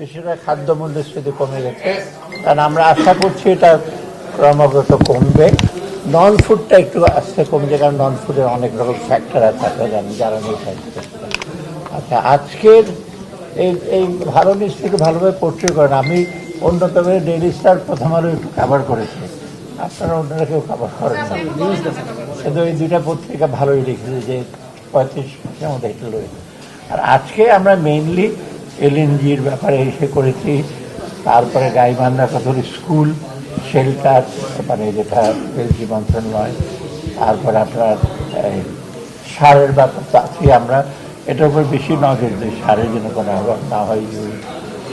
বেশিরভাগ খাদ্য মূল্যস্ফীতি কমে গেছে। কারণ আমরা আশা করছি এটা ক্রমাগত কমবে। নন ফুডটা একটু আস্তে কমছে কারণ নন ফুডের অনেক রকম ফ্যাক্টর আছে আপনারা যারা নেই আচ্ছা আজকের এই এই ভালো নিউজ থেকে ভালোভাবে পোর্ট্রে করেন। আমি অন্যতম ডেইলি স্টার প্রথম আলো একটু কাভার করেছি। আপনারা অন্যরা কেউ কাভার করেন না। কিন্তু এই দুইটা পত্রিকা ভালোই লিখেছে যে পঁয়ত্রিশ মধ্যে এটা রয়েছে আর আজকে আমরা মেইনলি এলএনজির ব্যাপারে এসে করেছি। তারপরে গাইবান্ধা কতগুলি স্কুল, শেল্টার মানে যেটা এলজি মন্ত্রণালয়। তারপর আপনার সারের ব্যাপার চাচ্ছি আমরা। এটার উপর বেশি নজর দিই সারের জন্য কোনো অভাব না হয়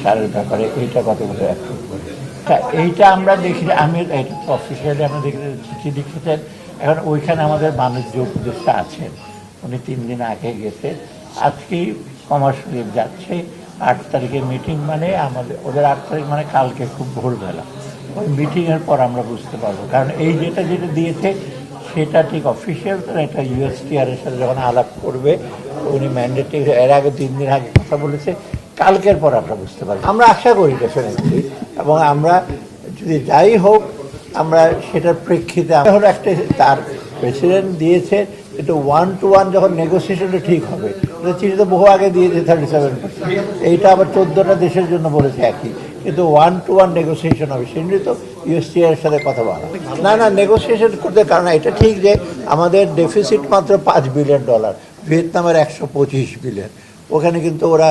সারের ব্যাপারে। এইটা কতগুলো অ্যাপ্রুভ করি তা এইটা আমরা দেখি, আমি এটা অফিসিয়ালি আমরা দেখি, চিঠি লিখেছেন। এখন ওইখানে আমাদের বাণিজ্য উপদেষ্টা আছেন। উনি তিন দিন আগে গেছে। আজকেই কমার্স যাচ্ছে। আট তারিখে মিটিং মানে আমাদের, ওদের আট তারিখ মানে কালকে খুব ভোরবেলা। ওই মিটিংয়ের পর আমরা বুঝতে পারব। কারণ এই যেটা যেটা দিয়েছে, সেটা ঠিক অফিসিয়াল তো এটা ইউএসটিআর এর সাথে যখন আলাপ করবে, উনি ম্যান্ডেটে এর আগে তিন দিন আগে কথা বলেছে, কালকের পর আমরা বুঝতে পারব। আমরা আশা করি ডেফিনেটলি এবং আমরা যদি যাই হোক, আমরা সেটার প্রেক্ষিতে একটা তার প্রেসিডেন্ট দিয়েছে এটা ওয়ান টু ওয়ান যখন নেগোসিয়েশনটা ঠিক হবে চিঠি তো বহু আগে দিয়েছে থার্টি সেভেন এইটা আবার চোদ্দোটা দেশের জন্য বলেছে একই। কিন্তু ওয়ান টু ওয়ান নেগোসিয়েশন হবে সেগুলি তো ইউএসটিআর সাথে কথা বলা। না না নেগোসিয়েশন করতে কারণ এটা ঠিক যে আমাদের ডেফিসিট মাত্র পাঁচ বিলিয়ন ডলার ভিয়েতনামের একশো পঁচিশ বিলিয়ন ওখানে কিন্তু ওরা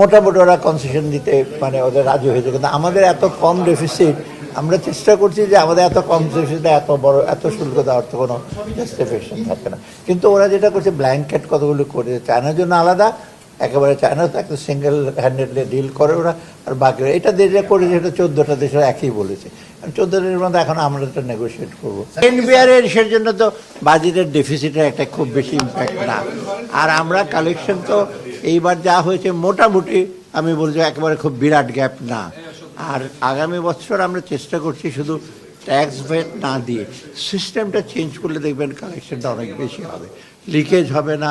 মোটামুটি ওরা কনসেশন দিতে মানে ওদের রাজি হয়েছে। কিন্তু আমাদের এত কম ডেফিসিট আমরা চেষ্টা করছি যে আমাদের এত কম ডেফিসিটে এত বড়, এত শুল্ক দেওয়ার তো কোনো জাস্টিফিকেশন থাকে না। কিন্তু ওরা যেটা করছে ব্ল্যাঙ্কেট কতগুলো করে চায়নার জন্য আলাদা, একেবারে চায়না তো একটা সিঙ্গেল হ্যান্ডেডলি ডিল করে ওরা, আর বাকি এটা যেটা করে যেটা চোদ্দোটা দেশের একই বলেছে। চোদ্দ দেশের মধ্যে এখন আমরা এটা নেগোসিয়েট করব। এনবিআর এর জন্য তো বাজেটের ডেফিসিটের একটা খুব বেশি ইম্প্যাক্ট না। আর আমরা কালেকশন তো এইবার যা হয়েছে, মোটামুটি আমি বলছি একেবারে খুব বিরাট গ্যাপ না। আর আগামী বছর আমরা চেষ্টা করছি শুধু ট্যাক্স ভেট না দিয়ে সিস্টেমটা চেঞ্জ করলে দেখবেন কালেকশনটা অনেক বেশি হবে। লিকেজ হবে না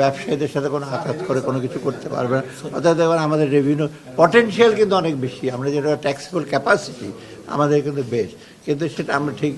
ব্যবসায়ীদের সাথে কোনো আঘাত করে কোনো কিছু করতে পারবে না। অর্থাৎ দেখবেন আমাদের রেভিনিউ পটেনশিয়াল কিন্তু অনেক বেশি। আমরা যেটা ট্যাক্সেবল ক্যাপাসিটি আমাদের কিন্তু বেশ কিন্তু সেটা আমরা ঠিক